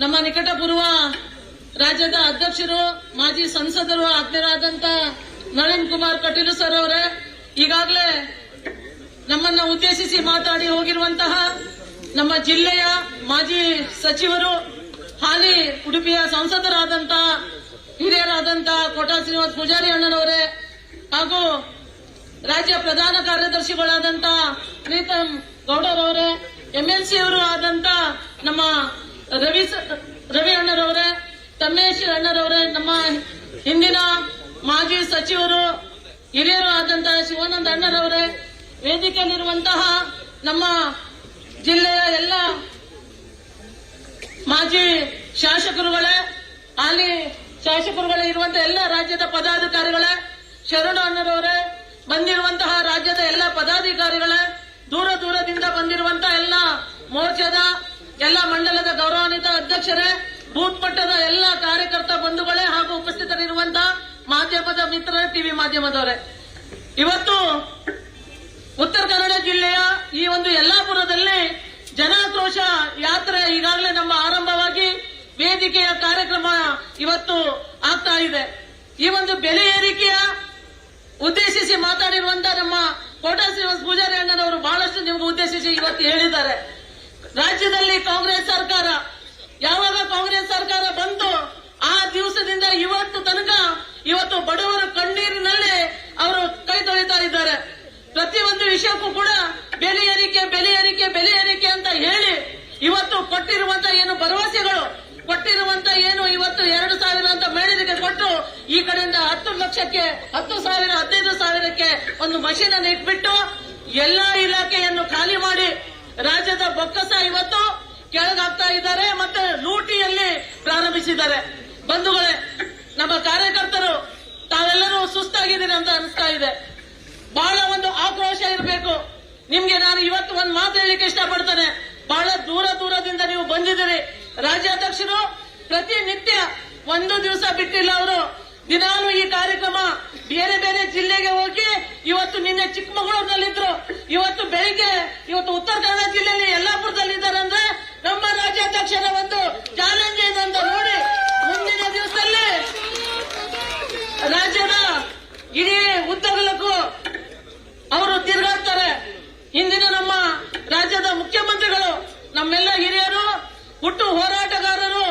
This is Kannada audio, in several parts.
ನಮ್ಮ ನಿಕಟಪೂರ್ವ ರಾಜ್ಯದ ಅಧ್ಯಕ್ಷರು, ಮಾಜಿ ಸಂಸದರು ಆತ್ಮೀಯರಾದಂತ ನಳಿನ್ ಕುಮಾರ್ ಕಟೀಲು ಸರ್ ಅವರೇ, ಈಗಾಗಲೇ ನಮ್ಮನ್ನ ಉದ್ದೇಶಿಸಿ ಮಾತಾಡಿ ಹೋಗಿರುವಂತಹ ನಮ್ಮ ಜಿಲ್ಲೆಯ ಮಾಜಿ ಸಚಿವರು, ಹಾಲಿ ಉಡುಪಿಯ ಸಂಸದರಾದಂತ ಹಿರಿಯರಾದಂತಹ ಕೋಟಾ ಶ್ರೀನಿವಾಸ್ ಪೂಜಾರಿ ಅಣ್ಣನವರೇ, ಹಾಗೂ ರಾಜ್ಯ ಪ್ರಧಾನ ಕಾರ್ಯದರ್ಶಿಗಳಾದಂತ ಪ್ರೀತಮ್ ಗೌಡರವರೇ ಎಂಎಲ್ಸಿ ಅವರು ಆದಂತ ನಮ್ಮ ರವಿ ರವಿ ಅಣ್ಣರವರೇ ತಮ್ಮೇಶ್ ಅಣ್ಣರವರೇ, ನಮ್ಮ ಹಿಂದಿನ ಮಾಜಿ ಸಚಿವರು, ಹಿರಿಯರು ಆದಂತಹ ಶಿವಾನಂದ ಅಣ್ಣರವರೇ, ವೇದಿಕೆಯಲ್ಲಿರುವಂತಹ ನಮ್ಮ ಜಿಲ್ಲೆಯ ಎಲ್ಲ ಮಾಜಿ ಶಾಸಕರುಗಳೇ ಅಲ್ಲಿ ಶಾಸಕರುಗಳೇ ಇರುವಂತಹ ಎಲ್ಲ ರಾಜ್ಯದ ಪದಾಧಿಕಾರಿಗಳೇ, ಶರಣ ಅಣ್ಣರವರೇ, ಬಂದಿರುವಂತಹ ರಾಜ್ಯದ ಎಲ್ಲ ಪದಾಧಿಕಾರಿಗಳೇ, ದೂರ ದೂರದಿಂದ ಬಂದಿರುವಂತಹ ಎಲ್ಲ ಮೋರ್ಚಾದ ಎಲ್ಲ ಮಂಡಲದ ಗೌರವಾನ್ವಿತ ಅಧ್ಯಕ್ಷರೇ, ಬೂತ್ ಮಟ್ಟದ ಎಲ್ಲ ಕಾರ್ಯಕರ್ತ ಬಂಧುಗಳೇ ಹಾಗೂ ಉಪಸ್ಥಿತರಿರುವಂತಹ ಮಾಧ್ಯಮದ ಮಿತ್ರರೇ ಟಿವಿ ಮಾಧ್ಯಮದವರೇ. ಇವತ್ತು ಉತ್ತರ ಕನ್ನಡ ಜಿಲ್ಲೆಯ ಈ ಒಂದು ಯಲ್ಲಾಪುರದಲ್ಲಿ ಜನಾಕ್ರೋಶ ಯಾತ್ರೆ ಈಗಾಗಲೇ ನಮ್ಮ ಆರಂಭವಾಗಿ ವೇದಿಕೆಯ ಕಾರ್ಯಕ್ರಮ ಇವತ್ತು ಆಗ್ತಾ ಇದೆ. ಈ ಒಂದು ಬೆಲೆ ಏರಿಕೆಯ ಉದ್ದೇಶಿಸಿ ಮಾತಾಡಿರುವಂತಹ ನಮ್ಮ ಕೋಟಾ ಶ್ರೀನಿವಾಸ ಪೂಜಾರಿ ಅಣ್ಣನವರು ಬಹಳಷ್ಟು ನಿಮ್ಗೆ ಉದ್ದೇಶಿಸಿ ಇವತ್ತು ಹೇಳಿದ್ದಾರೆ. ರಾಜ್ಯದಲ್ಲಿ ಕಾಂಗ್ರೆಸ್ ಸರ್ಕಾರ, ಯಾವಾಗ ಕಾಂಗ್ರೆಸ್ ಸರ್ಕಾರ ಬಂತು ಆ ದಿವಸದಿಂದ ಇವತ್ತು ತನಕ ಇವತ್ತು ಬಡವರ ಕಣ್ಣೀರಿನಲ್ಲಿ ಅವರು ಕೈ ತೊಳಿತಾ ಇದ್ದಾರೆ. ಪ್ರತಿಯೊಂದು ವಿಷಯಕ್ಕೂ ಕೂಡ ಬೆಲೆ ಏರಿಕೆ ಬೆಲೆ ಏರಿಕೆ ಬೆಲೆ ಏರಿಕೆ ಅಂತ ಹೇಳಿ ಇವತ್ತು ಕೊಟ್ಟಿರುವಂತ ಏನು ಭರವಸೆಗಳು, ಕೊಟ್ಟಿರುವಂತ ಏನು ಇವತ್ತು ಎರಡು ಸಾವಿರ ಅಂತ ಮಹಿಳೆಯರಿಗೆ ಕೊಟ್ಟು ಈ ಕಡೆಯಿಂದ ಹತ್ತು ಲಕ್ಷಕ್ಕೆ, ಹತ್ತು ಸಾವಿರ, ಹದಿನೈದು ಸಾವಿರಕ್ಕೆ ಒಂದು ಮಷೀನ್ ಅನ್ನು ಇಟ್ಬಿಟ್ಟು ಎಲ್ಲಾ ರಾಜ್ಯದ ಬೊಕ್ಕಸ ಇವತ್ತು ಕೆಳಗಾಗ್ತಾ ಇದ್ದಾರೆ ಮತ್ತೆ ಲೂಟಿಯಲ್ಲಿ ಪ್ರಾರಂಭಿಸಿದ್ದಾರೆ. ಬಂಧುಗಳೇ, ನಮ್ಮ ಕಾರ್ಯಕರ್ತರು, ತಾವೆಲ್ಲರೂ ಸುಸ್ತಾಗಿದ್ದೀರಿ ಅಂತ ಅನಿಸ್ತಾ ಇದೆ. ಬಹಳ ಒಂದು ಆಕ್ರೋಶ ಇರಬೇಕು. ನಿಮ್ಗೆ ನಾನು ಇವತ್ತು ಒಂದು ಮಾತು ಹೇಳಲಿಕ್ಕೆ ಇಷ್ಟಪಡ್ತೇನೆ. ಬಹಳ ದೂರ ದೂರದಿಂದ ನೀವು ಬಂದಿದ್ದೀರಿ. ರಾಜ್ಯಾಧ್ಯಕ್ಷರು, ಪ್ರತಿನಿತ್ಯ ಒಂದು ದಿವಸ ಬಿಟ್ಟಿಲ್ಲ ಅವರು. ದಿನಾಲು ಈ ಕಾರ್ಯಕ್ರಮ ಬೇರೆ ಬೇರೆ ಜಿಲ್ಲೆಗೆ ಹೋಗಿ ಇವತ್ತು ನಿನ್ನೆ ಚಿಕ್ಕಮಗಳೂರಿನಲ್ಲಿದ್ರು. ಇವತ್ತು ಬೆಳಿಗ್ಗೆ, ಇವತ್ತು ಉತ್ತರ ಕನ್ನಡ ಜಿಲ್ಲೆಯಲ್ಲಿ ಯಲ್ಲಾಪುರದಲ್ಲಿ ಇದ್ದಾರೆ ಅಂದ್ರೆ ನಮ್ಮ ರಾಜ್ಯಾಧ್ಯಕ್ಷರ ಒಂದು ಚಾಲೆಂಜ್ ಏನು ಅಂತ ನೋಡಿ. ಮುಂದಿನ ದಿವಸದಲ್ಲಿ ರಾಜ್ಯದ ಇಡೀ ಉದ್ದಗಲಕ್ಕೂ ಅವರು ತಿರುಗಾಡ್ತಾರೆ. ಹಿಂದಿನ ನಮ್ಮ ರಾಜ್ಯದ ಮುಖ್ಯಮಂತ್ರಿಗಳು, ನಮ್ಮೆಲ್ಲ ಹಿರಿಯರು, ಹುಟ್ಟು ಹೋರಾಟಗಾರರು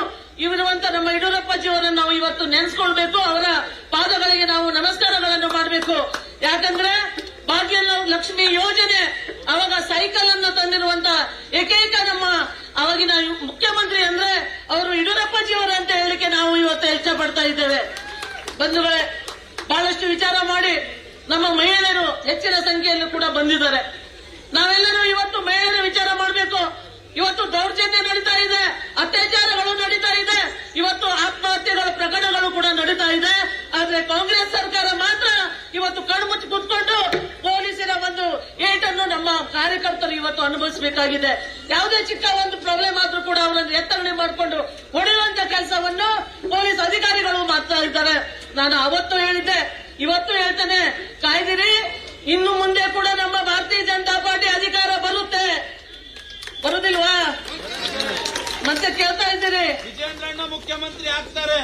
ಇವಿರುವಂತ ನಮ್ಮ ಯಡಿಯೂರಪ್ಪಜಿಯವರನ್ನು ನಾವು ಇವತ್ತು ನೆನೆಸ್ಕೊಳ್ಬೇಕು. ಅವರ ಪಾದಗಳಿಗೆ ನಾವು ನಮಸ್ಕಾರಗಳನ್ನು ಮಾಡಬೇಕು. ಯಾಕಂದ್ರೆ ಭಾಗ್ಯ ಲಕ್ಷ್ಮಿ ಯೋಜನೆ ಅವಾಗ ಸೈಕಲ್ ಅನ್ನು ತಂದಿರುವಂತ ಏಕೈಕ ನಮ್ಮ ಅವಾಗಿನ ಮುಖ್ಯಮಂತ್ರಿ ಅಂದ್ರೆ ಅವರು ಯಡಿಯೂರಪ್ಪಜಿಯವರು ಅಂತ ಹೇಳಿಕೆ ನಾವು ಇವತ್ತು ಇಷ್ಟಪಡ್ತಾ ಇದ್ದೇವೆ. ಬಂಧುಗಳೇ, ಬಹಳಷ್ಟು ವಿಚಾರ ಮಾಡಿ ನಮ್ಮ ಮಹಿಳೆಯರು ಹೆಚ್ಚಿನ ಸಂಖ್ಯೆಯಲ್ಲಿ ಕೂಡ ಬಂದಿದ್ದಾರೆ. ನಾವೆಲ್ಲರೂ ಇವತ್ತು ಮಹಿಳೆಯರ ವಿಚಾರ ಮಾಡಬೇಕು. ಇವತ್ತು ದೌರ್ಜನ್ಯ ನಡೀತಾ ಇದೆ ಅತ್ಯಾಚಾರಗಳು ನಡೀತಾ ಇದೆ ಇವತ್ತು ಆತ್ಮಹತ್ಯೆಗಳ ಪ್ರಕರಣಗಳು ಕೂಡ ನಡೀತಾ ಇದೆ ಆದ್ರೆ ಕಾಂಗ್ರೆಸ್ ಸರ್ಕಾರ ಮಾತ್ರ ಇವತ್ತು ಕಣ್ಮುಚ್ಚಿ ಕುತ್ಕೊಂಡು ಪೊಲೀಸರ ಒಂದು ಏಟನ್ನು ನಮ್ಮ ಕಾರ್ಯಕರ್ತರು ಅನುಭವಿಸಬೇಕಾಗಿದೆ ಯಾವುದೇ ಚಿಕ್ಕ ಒಂದು ಪ್ರಾಬ್ಲಮ್ ಆದ್ರೂ ಕೂಡ ಅವರನ್ನು ಎತ್ತರಣೆ ಮಾಡಿಕೊಂಡು ಹೊಡೆಯುವಂತ ಕೆಲಸವನ್ನು ಪೊಲೀಸ್ ಅಧಿಕಾರಿಗಳು ಮಾಡ್ತಾ ಇದ್ದಾರೆ. ನಾನು ಅವತ್ತು ಹೇಳಿದ್ದೆ. ಇವತ್ತು ಹೇಳ್ತೇನೆ ಕಾಯ್ದಿರಿ. ಇನ್ನು ಮುಂದೆ ಕೂಡ ನಮ್ಮ ಭಾರತೀಯ ಜನತಾ ಪಾರ್ಟಿ ಅಧಿಕಾರ ಬರುತ್ತೆ. ಬರುದಿಲ್ವಾ? ಮತ್ತೆ ಕೇಳ್ತಾ ಇದ್ದೀರಿ. ವಿಜೇಂದ್ರಣ್ಣ ಮುಖ್ಯಮಂತ್ರಿ ಆಗ್ತಾರೆ.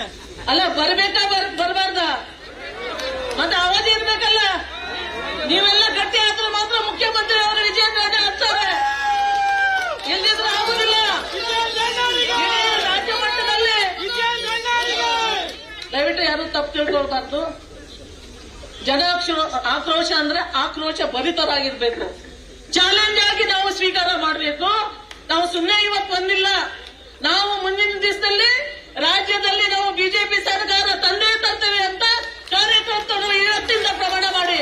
ಅಲ್ಲ ಬರ್ಬೇಕಾ? ಬರ್ಬಾರ್ದ ಬರಬಾರ್ದ? ಮತ್ತೆ ಅವಧಿ ಇರ್ಬೇಕಲ್ಲ. ನೀವೆಲ್ಲ ಗಟ್ಟಿ ಆದ್ರೆ ಮಾತ್ರ ಮುಖ್ಯಮಂತ್ರಿ ಅವರು ವಿಜೇಂದ್ರ ಆಗ್ತಾರೆ ಎಲ್ಲಿದ್ರು ಆಗುದಿಲ್ಲ ಇಡೀ ರಾಜ್ಯ ಮಟ್ಟದಲ್ಲಿ ದಯವಿಟ್ಟು ಯಾರು ತಪ್ಪು ತಿಳ್ಕೊಳ್ಬಾರ್ದು. ಜನ ಆಕ್ರೋಶ ಅಂದ್ರೆ ಆಕ್ರೋಶ ಭರಿತರಾಗಿರ್ಬೇಕು. ಚಾಲೆಂಜ್ ಆಗಿ ನಾವು ಸ್ವೀಕಾರ ಮಾಡಬೇಕು. ನಾವು ಸುಮ್ಮನೆ ಇವತ್ತು ಬಂದಿಲ್ಲ. ನಾವು ಮುಂದಿನ ದಿವಸದಲ್ಲಿ ರಾಜ್ಯದಲ್ಲಿ ನಾವು ಬಿಜೆಪಿ ಸರ್ಕಾರ ತಂದೆ ತರ್ತೇವೆ ಅಂತ ಕಾರ್ಯಕರ್ತರು ಇವತ್ತಿಂದ ಪ್ರಮಾಣ ಮಾಡಿ.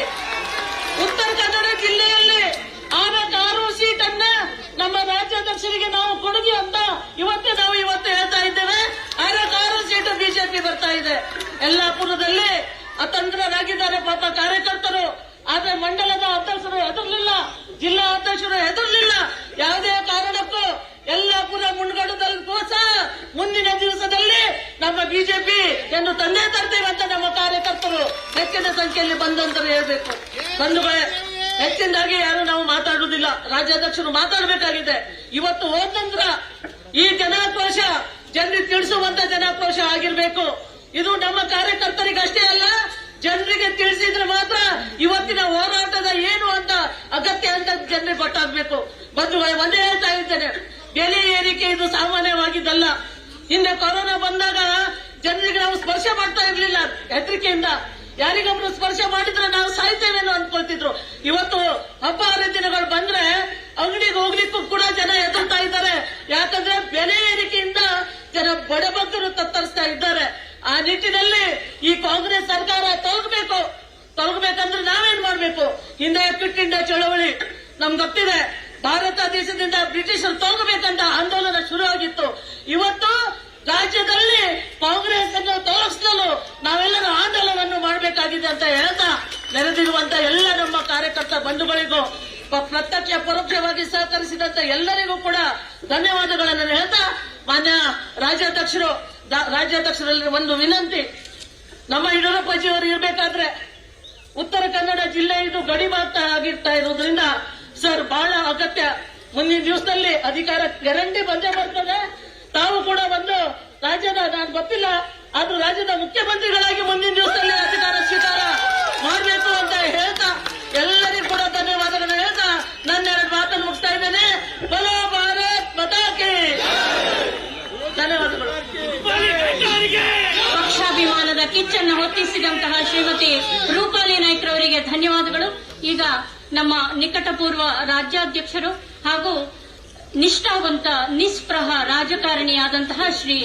ಉತ್ತರ ಕನ್ನಡ ಜಿಲ್ಲೆಯಲ್ಲಿ ಆರು ಸೀಟನ್ನ ನಮ್ಮ ರಾಜ್ಯಾಧ್ಯಕ್ಷರಿಗೆ ನಾವು ಕೊಡುಗೆ ಅಂತ ಇವತ್ತೇ ನಾವು ಇವತ್ತು ಹೇಳ್ತಾ ಇದ್ದೇವೆ ಆರು ಸೀಟು ಬಿಜೆಪಿ ಬರ್ತಾ ಇದೆ ಯಲ್ಲಾಪುರದಲ್ಲಿ ಅತಂತ್ರರಾಗಿದ್ದಾರೆ ಪಾಪ ಕಾರ್ಯಕರ್ತರು. ಆದ್ರೆ ಮಂಡಲದ ಅಧ್ಯಕ್ಷರು ಹೆದರ್ಲಿಲ್ಲ, ಜಿಲ್ಲಾ ಅಧ್ಯಕ್ಷರು ಹೆದರ್ಲಿಲ್ಲ. ಯಾವುದೇ ಕಾರಣಕ್ಕೂ ಯಲ್ಲಾಪುರ ಮುಂಡ್ಗಡದಲ್ಲಿ ಕೋಸ ಮುಂದಿನ ದಿವಸದಲ್ಲಿ ನಮ್ಮ ಬಿಜೆಪಿ ಎಂದು ತಂದೆ ತರ್ತೇವೆ ಅಂತ ನಮ್ಮ ಕಾರ್ಯಕರ್ತರು ಹೆಚ್ಚಿನ ಸಂಖ್ಯೆಯಲ್ಲಿ ಬಂದಂತ ಹೇಳ್ಬೇಕು. ಬಂಧುಗಳೇ, ಹೆಚ್ಚಿನದಾಗಿ ಯಾರು ನಾವು ಮಾತಾಡುವುದಿಲ್ಲ. ರಾಜ್ಯಾಧ್ಯಕ್ಷರು ಮಾತಾಡಬೇಕಾಗಿದೆ. ಇವತ್ತು ಹೋದಂದ್ರ ಈ ಜನಾಕ್ರೋಶ, ಜನರಿಗೆ ತಿಳಿಸುವಂತ ಜನಾಕ್ರೋಶ ಆಗಿರ್ಬೇಕು. ಇದು ನಮ್ಮ ಕಾರ್ಯಕರ್ತರಿಗಷ್ಟೇ ಅಲ್ಲ, ಜನರಿಗೆ ತಿಳಿಸಿದ್ರೆ ಮಾತ್ರ ಇವತ್ತಿನ ಹೋರಾಟದ ಏನು ಅಂತ ಅಗತ್ಯ ಅಂತ ಜನರಿಗೆ ಗೊತ್ತಾಗ್ಬೇಕು. ಬಂದು ಒಂದೇ ಹೇಳ್ತಾ ಇದ್ದೇನೆ, ಬೆಲೆ ಏರಿಕೆ ಇದು ಸಾಮಾನ್ಯವಾಗಿದ್ದಲ್ಲ. ಹಿಂದೆ ಕೊರೋನಾ ಬಂದಾಗ ಜನರಿಗೆ ನಾವು ಸ್ಪರ್ಶ ಮಾಡ್ತಾ ಇರ್ಲಿಲ್ಲ ಹೆದರಿಕೆಯಿಂದ ಯಾರಿಗೊಬ್ರು ಸ್ಪರ್ಶ ಮಾಡಿದ್ರೆ ನಾವು ಸಾಯ್ತೇವೇನೋ ಅನ್ಕೊಳ್ತಿದ್ರು. ಇವತ್ತು ಹಬ್ಬ ಹರಿದಿನಗಳು ಬಂದ್ರೆ ಅಂಗಡಿಗೆ ಹೋಗ್ಲಿಕ್ಕೂ ಕೂಡ ಜನ ಹೆದರ್ತಾ ಇದ್ದಾರೆ. ಯಾಕಂದ್ರೆ ಬೆಲೆ ಏರಿಕೆಯಿಂದ ಜನ ಬಡಬಗ್ಗರು ತತ್ತರಿಸ ನಿಟ್ಟಿನಲ್ಲಿ ಈ ಕಾಂಗ್ರೆಸ್ ಸರ್ಕಾರ ತೊಲಗಬೇಕು. ತೊಲಗಬೇಕಂದ್ರೆ ನಾವೇನ್ ಮಾಡಬೇಕು? ಹಿಂದೆ ಕ್ವಿಟ್ ಇಂಡಿಯಾ ಚಳವಳಿ ನಮ್ಗೆ ಗೊತ್ತಿದೆ. ಭಾರತ ದೇಶದಿಂದ ಬ್ರಿಟಿಷರು ತೊಲಗಬೇಕಂತ ಆಂದೋಲನ ಶುರುವಾಗಿತ್ತು. ಇವತ್ತು ರಾಜ್ಯದಲ್ಲಿ ಕಾಂಗ್ರೆಸ್ ಅನ್ನು ತೋರಿಸಲು ನಾವೆಲ್ಲರೂ ಆಂದೋಲನವನ್ನು ಮಾಡಬೇಕಾಗಿದೆ ಅಂತ ಹೇಳ್ತಾ ನೆರೆದಿರುವಂತ ಎಲ್ಲ ನಮ್ಮ ಕಾರ್ಯಕರ್ತ ಬಂಧುಗಳಿಗೂ ಪ್ರತ್ಯಕ್ಷ ಪರೋಕ್ಷವಾಗಿ ಸಹಕರಿಸಿದಂತ ಎಲ್ಲರಿಗೂ ಕೂಡ ಧನ್ಯವಾದಗಳನ್ನು ಹೇಳ್ತಾ ಮಾನ್ಯ ರಾಜ್ಯಾಧ್ಯಕ್ಷರು ರಾಜ್ಯಾಧ್ಯಕ್ಷರಲ್ಲಿ ಒಂದು ವಿನಂತಿ, ನಮ್ಮ ಯಡಿಯೂರಪ್ಪಜಿಯವರು ಇರಬೇಕಾದ್ರೆ ಉತ್ತರ ಕನ್ನಡ ಜಿಲ್ಲೆ ಇದು ಗಡಿ ಭಾಗ ಆಗಿರ್ತಾ ಇರೋದ್ರಿಂದ ಸರ್ ಬಹಳ ಅಗತ್ಯ. ಮುಂದಿನ ದಿವಸದಲ್ಲಿ ಅಧಿಕಾರ ಗ್ಯಾರಂಟಿ ಬಂದೇ ಬರ್ತದೆ. ತಾವು ಕೂಡ ಒಂದು ರಾಜ್ಯದ, ನಾನು ಗೊತ್ತಿಲ್ಲ, ಆದ್ರೂ ರಾಜ್ಯದ ಮುಖ್ಯಮಂತ್ರಿಗಳಾಗಿ ಮುಂದಿನ ದಿವಸದಲ್ಲಿ ಅಧಿಕಾರ ಸ್ವೀಕಾರ ಮಾಡಬೇಕು ಅಂತ ಹೇಳ್ತಾ ಎಲ್ಲರಿಗೂ ಕೂಡ ಧನ್ಯವಾದಗಳನ್ನು ಹೇಳ್ತಾ ನನ್ನ ಎರಡು ಮಾತನ್ನು ಮುಗಿಸ್ತಾ ಇದ್ದೇನೆ ಬಲೋ ಭಾರತ್ ಮತಾಕೆ ಧನ್ಯವಾದಗಳು ಪಕ್ಷಾಭಿಮಾನದ ಕಿಚ್ಚನ್ನು ಹೊತ್ತಿಸಿದಂತಹ ಶ್ರೀಮತಿ ರೂಪಾಲಿ ನಾಯ್ಕರವರಿಗೆ ಧನ್ಯವಾದಗಳು. ಈಗ ನಮ್ಮ ನಿಕಟಪೂರ್ವ ರಾಜ್ಯಾಧ್ಯಕ್ಷರು ಹಾಗೂ ನಿಷ್ಠಾವಂತ, ನಿಸ್ಪೃಹ ರಾಜಕಾರಣಿಯಾದಂತಹ ಶ್ರೀ